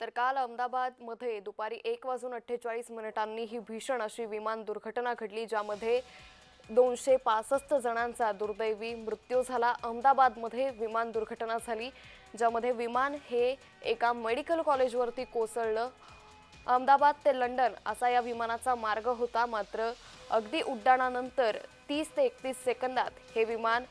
तर काल अहमदाबादमध्ये दुपारी एक वाजून अठ्ठेचाळीस मिनिटांनी ही भीषण अशी विमान दुर्घटना घडली ज्यामध्ये दोनशे पासष्ट जणांचा दुर्दैवी मृत्यू झाला. अहमदाबादमध्ये विमान दुर्घटना झाली ज्यामध्ये विमान हे एका मेडिकल कॉलेजवरती कोसळलं. अहमदाबाद ते लंडन असा या विमानाचा मार्ग होता. मात्र अगदी उड्डाणानंतर तीस ते एकतीस सेकंदात हे विमान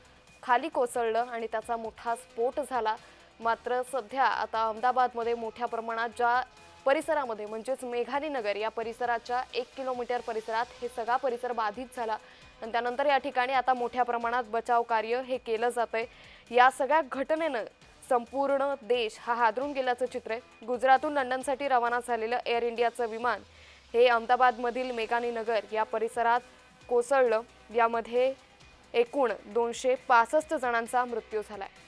खाली कोसळलं आणि त्याचा मोठा स्फोट झाला. मात्र सध्या आता अहमदाबादमध्ये मोठ्या प्रमाणात ज्या परिसरामध्ये म्हणजेच मेघाली नगर या परिसराच्या एक किलोमीटर परिसरात हे सगळा परिसर बाधित झाला. आणि त्यानंतर या ठिकाणी आता मोठ्या प्रमाणात बचाव कार्य हे केलं जातंय. या सगळ्या घटनेनं संपूर्ण देश हा हादरून गेल्याचं चित्र आहे. गुजरातून लंडनसाठी रवाना झालेलं एअर इंडियाचं विमान हे अहमदाबादमधील मेघानी नगर या परिसरात कोसळलं. यामध्ये एकूण दोनशे पासष्ट जणांचा मृत्यू झाला आहे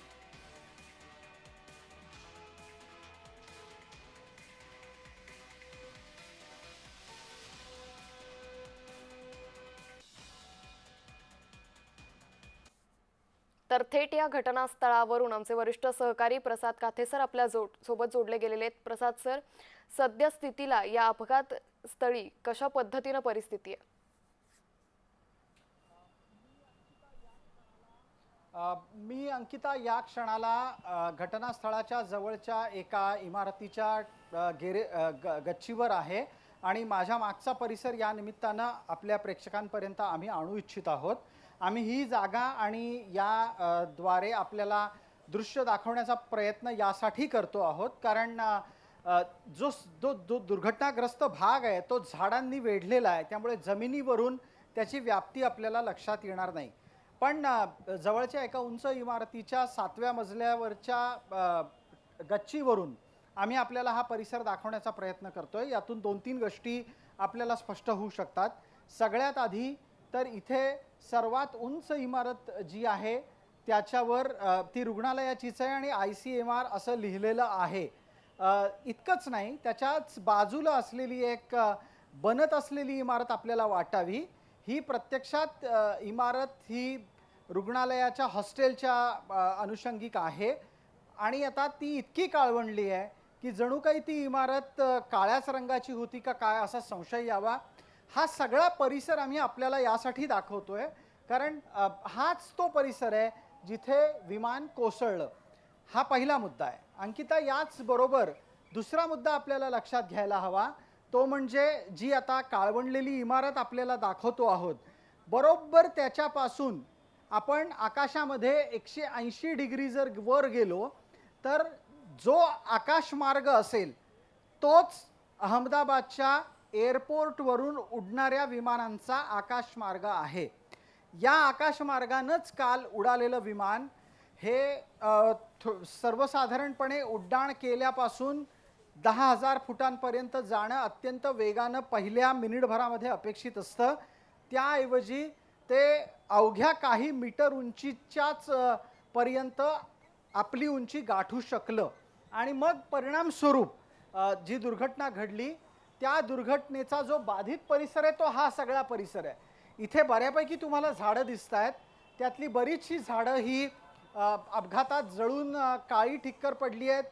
तर थेट या घटनास्थळावरून आमचे वरिष्ठ सहकारी प्रसाद काथेसर आपल्या जोड सोबत जोडले गेलेले आहेत. प्रसाद सर सध्या स्थितीला या अपघात स्थळी कशा पद्धतीनं परिस्थिती आहे? मी अंकिता या क्षणाला घटनास्थळाच्या जवळच्या एका इमारतीच्या गेरे ग- गच्चीवर आहे आणि माझ्या मागचा परिसर या निमित्तानं आपल्या प्रेक्षकांपर्यंत आम्ही आणू इच्छित आहोत. आम्ही ही जागा आणि या द्वारे आपल्याला दृश्य दाखवण्याचा प्रयत्न यासाठी करतो आहोत. कारण जो जो जो दुर्घटनाग्रस्त भाग आहे तो झाडांनी वेढलेला आहे. त्यामुळे जमिनीवरून त्याची व्याप्ती आपल्याला लक्षात येणार नाही. पण जवळच्या एका उंच इमारतीच्या सातव्या मजल्यावरच्या गच्चीवरून आम्ही आपल्याला हा परिसर दाखवण्याचा प्रयत्न करतोय. यातून दोन तीन गोष्टी आपल्याला स्पष्ट होऊ शकतात. सगळ्यात आधी तर इथे सर्वात उंच इमारत जी आहे त्याच्यावर ती रुग्णालयाचीच आहे आणि आय सी एम आर असं लिहिलेलं आहे. इतकंच नाही त्याच्याच बाजूला असलेली एक बनत असलेली इमारत आपल्याला वाटावी. ही प्रत्यक्षात इमारत ही रुग्णालयाच्या हॉस्टेलच्या अनुषंगिक आहे. आणि आता ती इतकी काळवंडली आहे की जणू काही ती इमारत काळ्याच रंगाची होती का काय असा संशय यावा. हा सगळा परिसर आम्ही आपल्याला यासाठी दाखवतोय. कारण हाच तो परिसर आहे जिथे विमान कोसळलं. हा पहिला मुद्दा आहे. अंकिता याचबरोबर दुसरा मुद्दा आपल्याला लक्षात घ्यायला हवा. तो म्हणजे जी आता काळवंडलेली इमारत आपल्याला दाखवतो आहोत बरोबर त्याच्यापासून आपण आकाशामध्ये एकशे ऐंशी डिग्री जर वर गेलो तर जो आकाशमार्ग असेल तोच अहमदाबादच्या एअरपोर्टवरून उडणाऱ्या विमानांचा आकाशमार्ग आहे. या आकाशमार्गानंच काल उडालेलं विमान हे थो- सर्वसाधारणपणे उड्डाण केल्यापासून दहा हजार फुटांपर्यंत जाणं अत्यंत वेगानं पहिल्या मिनिटभरामध्ये अपेक्षित असतं. त्याऐवजी ते अवघ्या काही मीटर उंचीच्याच पर्यंत आपली उंची गाठू शकलं. आणि मग परिणामस्वरूप जी दुर्घटना घडली त्या दुर्घटनेचा जो बाधित परिसर आहे तो हा सगळा परिसर आहे. इथे बऱ्यापैकी तुम्हाला झाडं दिसत आहेत त्यातली बरीचशी झाडं ही अपघातात जळून काळी ठिक्कर पडली आहेत.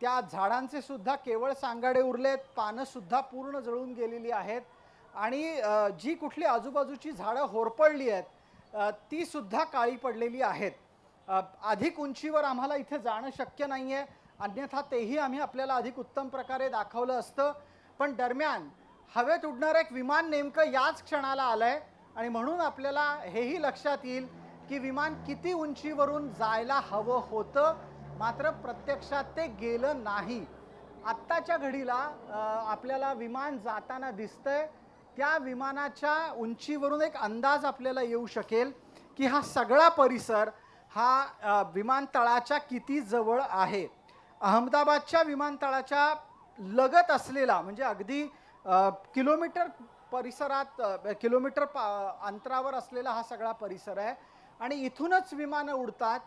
त्या झाडांचे सुद्धा केवळ सांगाडे उरलेत आहेत पानंसुद्धा पूर्ण जळून गेलेली आहेत. आणि जी कुठली आजूबाजूची झाडं होरपळली आहेत तीसुद्धा ती सुद्धा काळी पडलेली आहेत. अधिक उंचीवर आम्हाला इथे जाणं शक्य नाही आहे अन्यथा तेही आम्ही आपल्याला अधिक उत्तम प्रकारे दाखवलं असतं. पण दरम्यान हवेत उडणारं एक विमान नेमकं याच क्षणाला आलंय आणि म्हणून आपल्याला हेही लक्षात येईल की विमान किती उंचीवरून जायला हवं होतं मात्र प्रत्यक्षात ते गेलं नाही. आत्ताच्या घडीला आपल्याला विमान जाताना दिसतंय. त्या विमानाच्या उंचीवरून एक अंदाज आपल्याला येऊ शकेल की हा सगळा परिसर हा विमानतळाच्या किती जवळ आहे. अहमदाबादच्या विमानतळाच्या लगत असलेला म्हणजे अगदी किलोमीटर परिसरात किलोमीटर पा अंतरावर असलेला हा सगळा परिसर आहे. आणि इथूनच विमानं उडतात.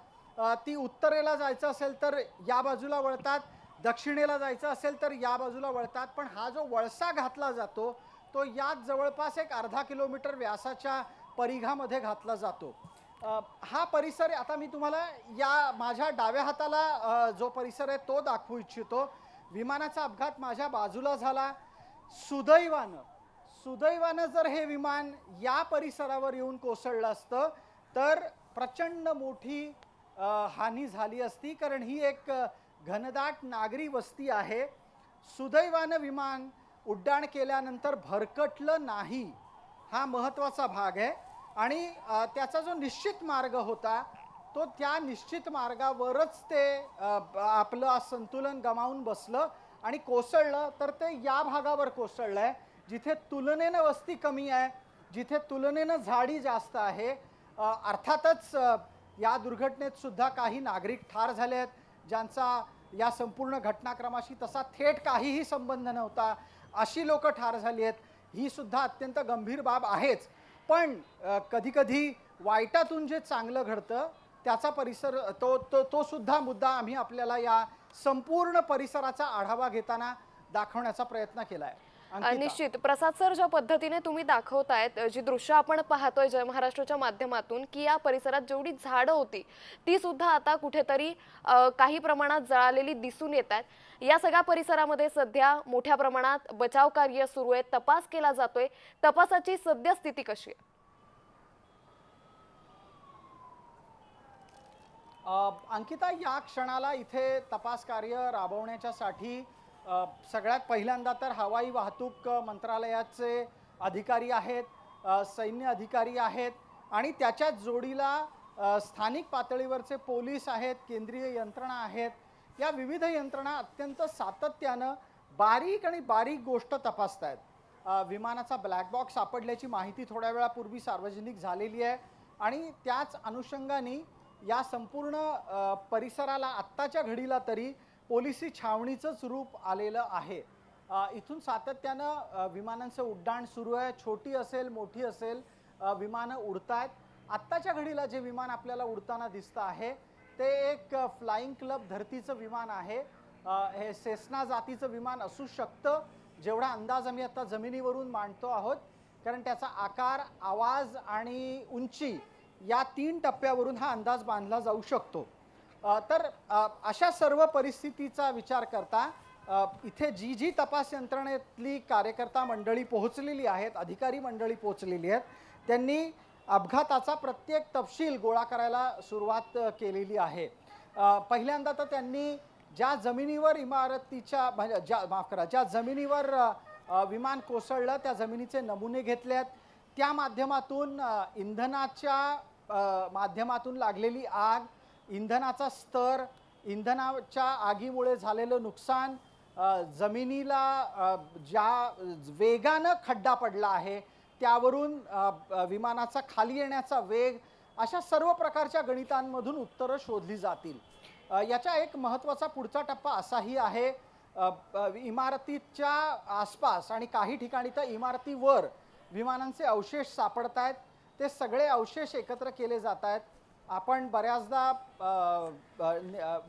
ती उत्तरेला जायचं असेल तर या बाजूला वळतात. दक्षिणेला जायचं असेल तर या बाजूला वळतात. पण हा जो वळसा घातला जातो तो यात जवळपास एक अर्धा किलोमीटर व्यासाच्या परिघामध्ये घातला जातो. हा परिसर आता मी तुम्हाला या माझ्या डाव्या हाताला जो परिसर आहे तो दाखवू इच्छितो. विमानाचा अपघात माझ्या बाजूला झाला. सुदैवानं सुदैवानं जर हे विमान या परिसरावर येऊन कोसळलं असतं तर प्रचंड मोठी हानी झाली असती कारण ही एक घनदाट नागरी वस्ती आहे. सुदैवानं विमान उड्डाण केल्यानंतर भरकटलं नाही. हा महत्त्वाचा भाग आहे. आणि त्याचा जो निश्चित मार्ग होता तो त्या निश्चित मार्गावरच ते आपलं संतुलन गमावून बसलं आणि कोसळलं तर ते या भागावर कोसळलं आहे जिथे तुलनेनं वस्ती कमी आहे जिथे तुलनेनं झाडी जास्त आहे अर्थातच या दुर्घटनेत सुद्धा काही नागरिक ठार झाले आहेत ज्यांचा या संपूर्ण घटनाक्रमाशी तसा थेट काहीही संबंध नव्हता अशी लोक ठार झाली आहेत ही सुद्धा अत्यंत गंभीर बाब आहेच. पण कधीकधी वाईटातून जे चांगलं घडतं त्याचा परिसर तो तो तो सुद्धा मुद्दा आम्ही आपल्याला या संपूर्ण परिसराचा आढावा घेताना दाखवण्याचा प्रयत्न केला आहे निश्चित. प्रसाद सर ज्या पद्धतीने तुम्ही दाखवतायत जी दृश्य आपण पाहतोय जय महाराष्ट्राच्या माध्यमातून की या परिसरात जेवढी झाडं होती ती सुद्धा आता कुठेतरी काही प्रमाणात जळालेली दिसून येत आहेत. या सगळ्या परिसरामध्ये सध्या मोठ्या प्रमाणात बचाव कार्य सुरू आहे तपास केला जातोय. तपासाची सद्य स्थिती कशी आहे? अंकिता या क्षणाला इथे तपास कार्य राबवण्याच्यासाठी सगळ्यात पहिल्यांदा तर हवाई वाहतूक मंत्रालयाचे अधिकारी आहेत सैन्य अधिकारी आहेत आणि त्याच्याच जोडीला स्थानिक पातळीवरचे पोलीस आहेत केंद्रीय यंत्रणा आहेत या विविध यंत्रणा अत्यंत सातत्यानं बारीक आणि बारीक गोष्ट तपासत आहेत विमानाचा ब्लॅक बॉक्स सापडल्याची माहिती थोड्या वेळापूर्वी सार्वजनिक झालेली आहे आणि त्याच अनुषंगाने या संपूर्ण परिसराला आत्ताच्या घडीला तरी पोलिसी छावणीचंच रूप आलेलं आहे. इथून सातत्यानं विमानांचं उड्डाण सुरू आहे. छोटी असेल मोठी असेल विमानं उडतायत. आत्ताच्या घडीला जे विमान आपल्याला उडताना दिसतं आहे ते एक फ्लाईंग क्लब धरतीचं विमान आहे. हे सेस्ना जातीचं विमान असू शकतं. जेवढा अंदाज आम्ही आता जमिनीवरून मांडतो आहोत. कारण त्याचा आकार आवाज आणि उंची या तीन टप्प्यावरून हा अंदाज बांधला जाऊ शकतो. तर अशा सर्व परिस्थितीचा विचार करता इथे जी जी तपास यंत्रणेतली कार्यकर्ता मंडळी पोहोचलेली आहेत अधिकारी मंडळी पोहोचलेली आहेत त्यांनी अपघाताचा प्रत्येक तपशील गोळा करायला सुरुवात केलेली आहे. पहिल्यांदा तर त्यांनी ज्या जमिनीवर इमारतीच्या म्हणजे ज्या माफ करा ज्या जमिनीवर विमान कोसळलं त्या जमिनीचे नमुने घेतले आहेत त्या माध्यमातून इंधनाच्या माध्यमातून लागलेली आग इंधनाचा स्तर इंधनाच्या आगीमुळे झालेलं नुकसान जमिनीला ज्या वेगानं खड्डा पडला आहे त्यावरून विमानाचा खाली येण्याचा वेग अशा सर्व प्रकारच्या गणितांमधून उत्तरं शोधली जातील. याचा एक महत्त्वाचा पुढचा टप्पा असाही आहे. इमारतीच्या आसपास आणि काही ठिकाणी तर इमारतीवर विमानांचे अवशेष सापडत आहेत ते सगळे अवशेष एकत्र केले जात आहेत. आपण बऱ्याचदा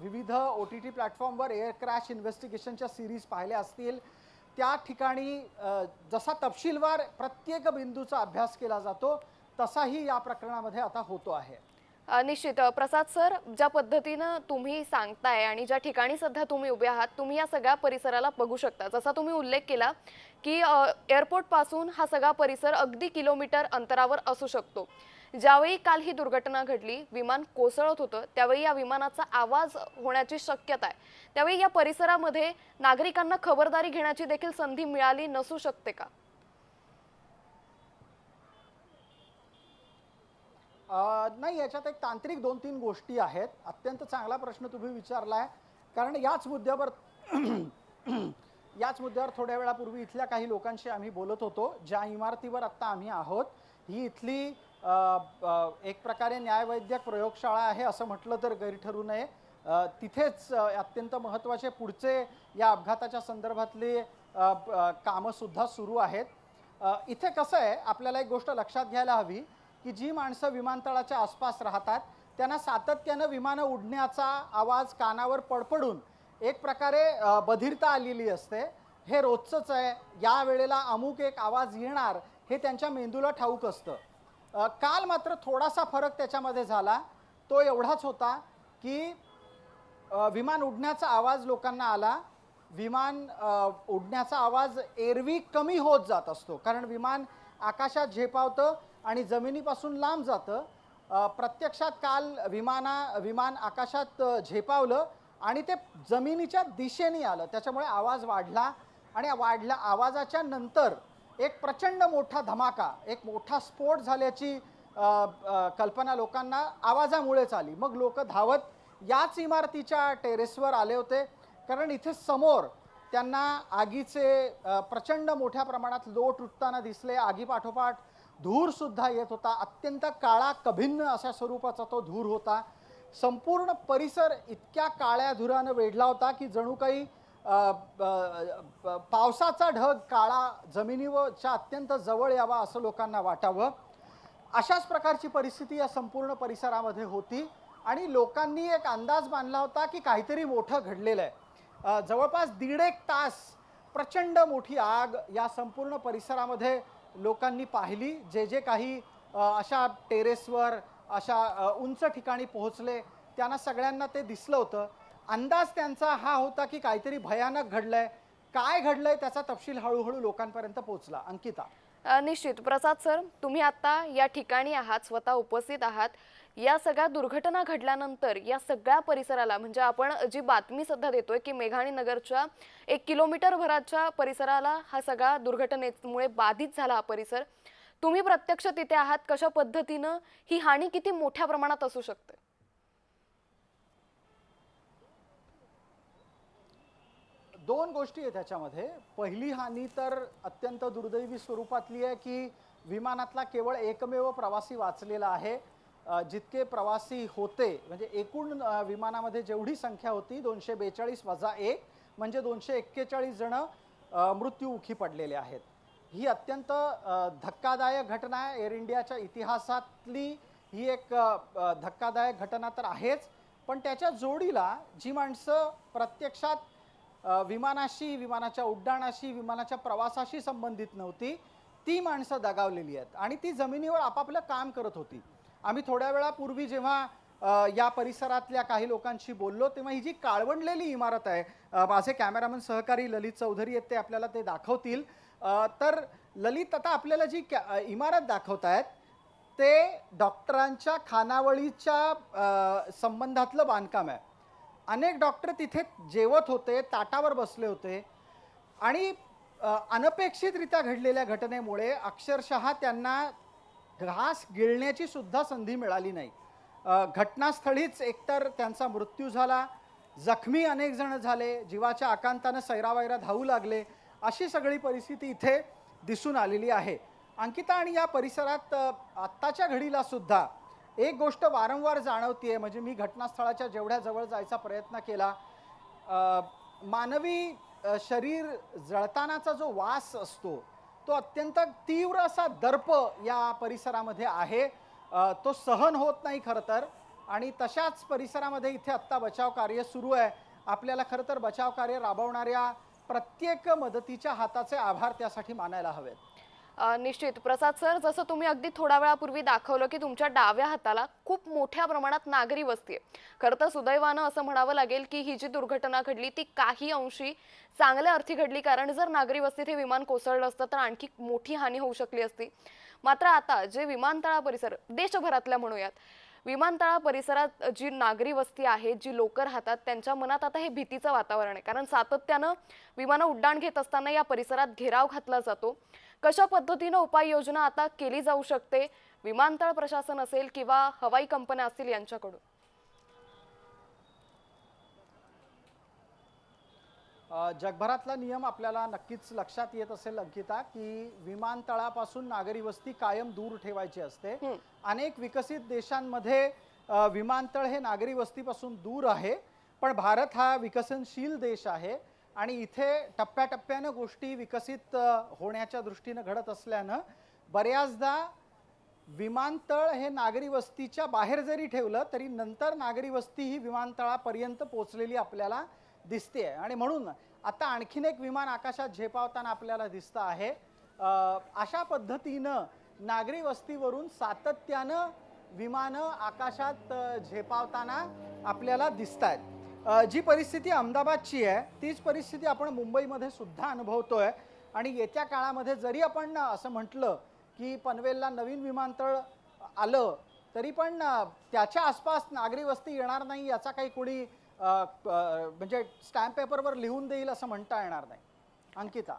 विविध ओ टी टी प्लॅटफॉर्मवर एअर क्रॅश इन्व्हेस्टिगेशनच्या सिरीज पाहिल्या असतील. त्या ठिकाणी जसा तपशीलवार प्रत्येक बिंदूचा अभ्यास केला जातो तसाही या प्रकरणामध्ये आता होतो आहे. निश्चित. प्रसाद सर ज्या पद्धतीनं तुम्ही सांगताय आणि ज्या ठिकाणी सध्या तुम्ही उभे आहात तुम्ही या सगळ्या परिसराला बघू शकता. जसा तुम्ही उल्लेख केला की एअरपोर्टपासून हा सगळा परिसर अगदी किलोमीटर अंतरावर असू शकतो. ज्यावेळी काल ही दुर्घटना घडली विमान कोसळत होतं त्यावेळी या विमानाचा आवाज होण्याची शक्यता आहे. त्यावेळी या परिसरामध्ये नागरिकांना खबरदारी घेण्याची देखील संधी मिळाली नसू शकते का? नाही याच्यात एक तांत्रिक दोन तीन गोष्टी आहेत. अत्यंत चांगला प्रश्न तुम्ही विचारलाय. कारण याच मुद्द्यावर याच मुद्द्यावर थोड्या वेळापूर्वी इथल्या काही लोकांशी आम्ही बोलत होतो. ज्या इमारतीवर आत्ता आम्ही आहोत ही इथली एक प्रकारे न्यायवैद्यक प्रयोगशाळा आहे असं म्हटलं तर गैर ठरू नये. तिथेच अत्यंत महत्त्वाचे पुढचे या अपघाताच्या संदर्भातले कामंसुद्धा सुरू आहेत. इथे कसं आहे आपल्याला एक गोष्ट लक्षात घ्यायला हवी. की जी माणसं विमानतळाच्या आसपास राहतात त्यांना सातत्यानं विमानं उडण्याचा आवाज कानावर पडपडून एक प्रकारे बधिरता आलेली असते. हे रोजचंच आहे. या वेळेला अमुक एक आवाज येणार हे त्यांच्या मेंदूला ठाऊक असतं. काल मात्र थोडासा फरक त्याच्यामध्ये झाला. तो एवढाच होता की विमान उडण्याचा आवाज लोकांना आला. विमान उडण्याचा आवाज एरवी कमी होत जात असतो. कारण विमान आकाशात झेपावतं आणि जमिनीपासून लांब जातं. प्रत्यक्षात काल विमाना विमान आकाशात झेपावलं आणि ते जमिनीच्या दिशेने आलं. त्याच्यामुळे आवाज वाढला आणि वाढला आवाजाच्या नंतर एक प्रचंड मोठा धमाका एक मोठा स्फोट झाल्याची कल्पना लोकांना आवाजामुळेच आली. मग लोक धावत याच इमारतीच्या टेरेसवर आले होते. कारण इथे समोर त्यांना आगीचे प्रचंड मोठ्या प्रमाणात लोट उठताना दिसले. आगीपाठोपाठ धूर सुद्धा येत होता. अत्यंत काळा कभिन्न अशा स्वरूपाचा तो धूर होता. संपूर्ण परिसर इतक्या काळ्या धुरानं वेढला होता की जणू काही पावसाचा ढग काळा जमिनीवरच्या अत्यंत जवळ यावा असं लोकांना वाटावं. अशाच प्रकारची परिस्थिती या संपूर्ण परिसरामध्ये होती आणि लोकांनी एक अंदाज बांधला होता की काहीतरी मोठं घडलेलं आहे. जवळपास दीड एक तास प्रचंड मोठी आग या संपूर्ण परिसरामध्ये लोकांनी पाहिली जे जे काही अशा टेरेसवर अशा उंच ठिकाणी पोहोचले त्यांना सगळ्यांना ते दिसलं होतं. अंदाज त्यांचा हा होता की काहीतरी भयानक घडलंय. काय घडलंय त्याचा तपशील हळूहळू लोकांपर्यंत पोहोचला. अंकिता. निश्चित. प्रसाद सर तुम्ही आता या ठिकाणी आहात स्वतः उपस्थित आहात. या सगळ्या दुर्घटना घडल्यानंतर या सगळ्या परिसराला म्हणजे आपण जी बातमी सध्या देतोय की मेघाणी नगरच्या एक किलोमीटर भराच्या परिसराला हा सगळा दुर्घटनेमुळे बाधित झाला हा परिसर. तुम्ही प्रत्यक्ष तिथे आहात कशा पद्धतीनं ही हानी किती मोठ्या प्रमाणात असू शकते? दोन गोष्टी आहेत त्याच्यामध्ये पहिली हानी तर अत्यंत दुर्दैवी स्वरूपातली आहे की विमानातला केवळ एकमेव प्रवासी वाचलेला आहे. जितके प्रवासी होते म्हणजे एकूण विमानामध्ये जेवढी संख्या होती दोनशे बेचाळीस वजा एक म्हणजे दोनशे एक्केचाळीस जण मृत्यूमुखी पडलेले आहेत. ही अत्यंत धक्कादायक घटना आहे. एअर इंडियाच्या इतिहासातली ही एक धक्कादायक घटना तर आहेच पण त्याच्या जोडीला जी माणसं प्रत्यक्षात विमानाशी विमानाच्या उड्डाणाशी विमानाच्या प्रवासाशी संबंधित नव्हती ती माणसं दगावलेली आहेत. आणि ती जमिनीवर आपापलं काम करत होती. आम्ही थोड्या वेळापूर्वी जेव्हा या परिसरातल्या काही लोकांशी बोललो तेव्हा ही जी काळवंडलेली इमारत आहे माझे कॅमेरामन सहकारी ललित चौधरी आहेत ते आपल्याला ते दाखवतील. तर ललित आता आपल्याला जी कॅ- इमारत इमारत दाखवतायत ते डॉक्टरांच्या खानावळीच्या संबंधातलं बांधकाम आहे. अनेक डॉक्टर तिथे जेवत होते ताटावर बसले होते आणि अनपेक्षितरित्या घडलेल्या घटनेमुळे अक्षरशः त्यांना घास गिळण्याची सुद्धा संधी मिळाली नाही. घटनास्थळीच एकतर त्यांचा मृत्यू झाला जखमी अनेक जण झाले जीवाच्या आकांतानं सैरावैरा धावू लागले अशी सगळी परिस्थिती इथे दिसून आलेली आहे. अंकिता आणि या परिसरात आत्ताच्या घडीला सुद्धा एक गोष्ट वारंवार जाणवतीये म्हणजे मी घटनास्थळाच्या जेवढ्या जवळ जायचा प्रयत्न केला मानवी शरीर जळतानाचा जो वास असतो तो अत्यंत तीव्र असा दर्प या परिसरामध्ये आहे. तो सहन होत नाही खरं तर. आणि तशाच परिसरामध्ये इथे आत्ता बचाव कार्य सुरू आहे. आपल्याला खरं तर बचाव कार्य राबवणाऱ्या प्रत्येक मदतीच्या हाताचे आभार त्यासाठी मानायला हवेत. निश्चित. प्रसाद सर जसं तुम्ही अगदी थोड्या वेळापूर्वी दाखवलं की तुमच्या डाव्या हाताला खूप मोठ्या प्रमाणात नागरी वस्ती आहे. खरं तर सुदैवानं असं म्हणावं लागेल की ही जी दुर्घटना घडली ती काही अंशी चांगल्या अर्थी घडली. कारण जर नागरी वस्तीत हे विमान कोसळलं असतं तर आणखी मोठी हानी होऊ शकली असती. मात्र आता जे विमानतळा परिसर देशभरातल्या म्हणूयात विमानतळा परिसरात जी नागरी वस्ती आहे जी लोक राहतात त्यांच्या मनात आता हे भीतीचं वातावरण आहे. कारण सातत्यानं विमानं उड्डाण घेत असताना या परिसरात घेराव घातला जातो. कशा पद्धतीनं उपाययोजना आता केली जाऊ शकते? विमानतळ प्रशासन असेल किंवा हवाई कंपन्या असतील यांच्याकडून. जगभरातला नियम आपल्याला नक्कीच लक्षात येत असेल अंकिता की विमानतळापासून नागरी वस्ती कायम दूर ठेवायची असते. अनेक विकसित देशांमध्ये विमानतळ हे नागरी वस्तीपासून दूर आहे पण भारत हा विकसनशील देश आहे. आणि इथे टप्प्याटप्प्यानं गोष्टी विकसित होण्याच्या दृष्टीनं घडत असल्यानं बऱ्याचदा विमानतळ हे नागरी वस्तीच्या बाहेर जरी ठेवलं तरी नंतर नागरी वस्ती ही विमानतळापर्यंत पोचलेली आपल्याला दिसते आहे आणि म्हणून आता आणखीन एक विमान आकाशात झेपावताना आपल्याला दिसतं आहे. अशा पद्धतीनं नागरी वस्तीवरून सातत्यानं विमानं आकाशात झेपावताना आपल्याला दिसत आहेत जी परिस्थिती अहमदाबादची आहे तीच परिस्थिती आपण मुंबईमध्ये सुद्धा अनुभवतो आहे आणि येत्या काळामध्ये जरी आपण असं म्हटलं की पनवेलला नवीन विमानतळ आलं तरी पण त्याच्या आसपास नागरी वस्ती येणार नाही याचा काही कोणी म्हणजे स्टॅम्प पेपरवर लिहून देईल असं म्हणता येणार नाही. अंकिता.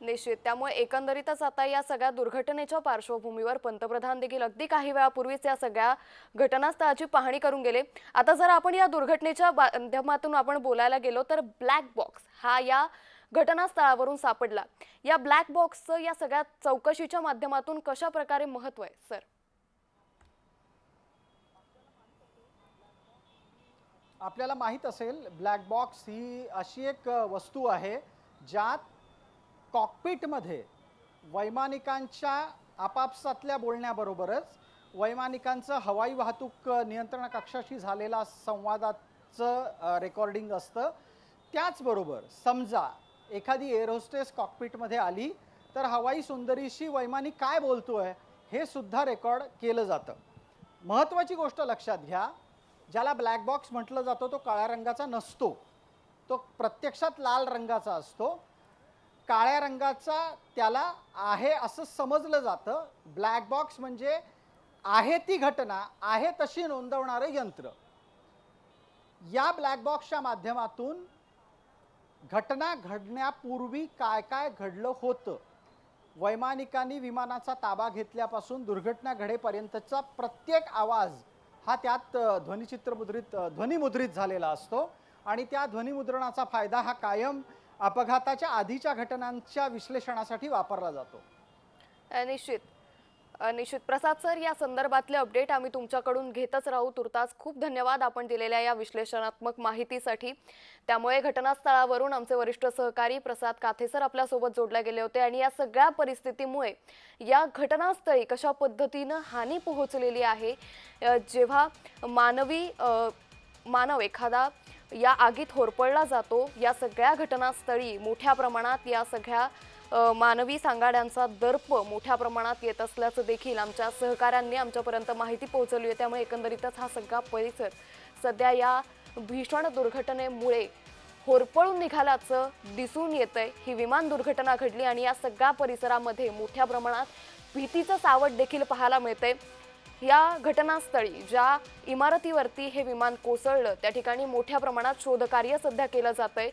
निश्चित. त्यामुळे एकंदरीतच आता या सगळ्या दुर्घटनेच्या पार्श्वभूमीवर पंतप्रधान देखील अगदी काही वेळापूर्वीच या सगळ्या घटनास्थळाची पाहणी करून गेले. आता जर आपण या दुर्घटनेच्या माध्यमातून आपण बोलायला गेलो तर ब्लॅक बॉक्स हा या घटनास्थळावरून सापडला. या ब्लॅक बॉक्सचं या सगळ्या चौकशीच्या माध्यमातून कशा प्रकारे महत्त्व आहे सर? आपल्याला माहीत असेल ब्लॅक बॉक्स ही अशी एक वस्तू आहे ज्यात कॉकपिटमध्ये वैमानिकांच्या आपापसातल्या बोलण्याबरोबरच वैमानिकांचं हवाई वाहतूक नियंत्रण कक्षाशी झालेला संवादाचं रेकॉर्डिंग असतं. त्याचबरोबर समजा एखादी एअरहोस्टेस कॉकपिटमध्ये आली तर हवाई सुंदरीशी वैमानिक काय बोलतो आहे हे सुद्धा रेकॉर्ड केलं जातं. महत्त्वाची गोष्ट लक्षात घ्या ज्याला ब्लॅक बॉक्स म्हटलं जातं तो काळ्या रंगाचा नसतो. तो प्रत्यक्षात लाल रंगाचा असतो. काळ्या रंगाचा त्याला आहे असं समजलं जातं. ब्लॅक बॉक्स म्हणजे आहे ती घटना आहे तशी नोंदवणारं यंत्र. या ब्लॅक बॉक्सच्या माध्यमातून घटना घडण्यापूर्वी काय काय घडलं होतं? वैमानिकांनी विमानाचा ताबा घेतल्यापासून दुर्घटना घडेपर्यंतचा प्रत्येक आवाज हा त्यात ध्वनिचित्रमुद्रित ध्वनिमुद्रित झालेला असतो. आणि त्या ध्वनिमुद्रणाचा फायदा हा कायम अपघाताच्या आधीच्या घटनांच्या विश्लेषणासाठी वापरला जातो. निश्चित निश्चित प्रसाद सर या संदर्भातले अपडेट आम्ही तुमच्याकडून घेतच राहू. तुर्तास खूप धन्यवाद आपण दिलेल्या या विश्लेषणात्मक माहितीसाठी. त्यामुळे घटनास्थळावरून आमचे वरिष्ठ सहकारी प्रसाद काथेसर आपल्यासोबत जोडले गेले होते आणि या सगळ्या परिस्थितीमुळे या घटनास्थळी कशा पद्धतीनं हानी पोहोचलेली आहे? जेव्हा मानवी मानव एखादा या आगीत होरपळला जातो. या सगळ्या घटनास्थळी मोठ्या प्रमाणात या सगळ्या मानवी सांगाड्यांचा दर्प मोठ्या प्रमाणात येत असल्याचं देखील आमच्या सहकाऱ्यांनी आमच्यापर्यंत माहिती पोहोचवली आहे. त्यामुळे एकंदरीतच हा सगळा परिसर सध्या या भीषण दुर्घटनेमुळे होरपळून निघाल्याचं दिसून येतंय. ही विमान दुर्घटना घडली आणि या सगळ्या परिसरामध्ये मोठ्या प्रमाणात भीतीचं सावट देखील पाहायला मिळतंय. या घटनास्थळी ज्या इमारतीवरती हे विमान कोसळलं त्या ठिकाणी मोठ्या प्रमाणात शोधकार्य सध्या केलं जात आहे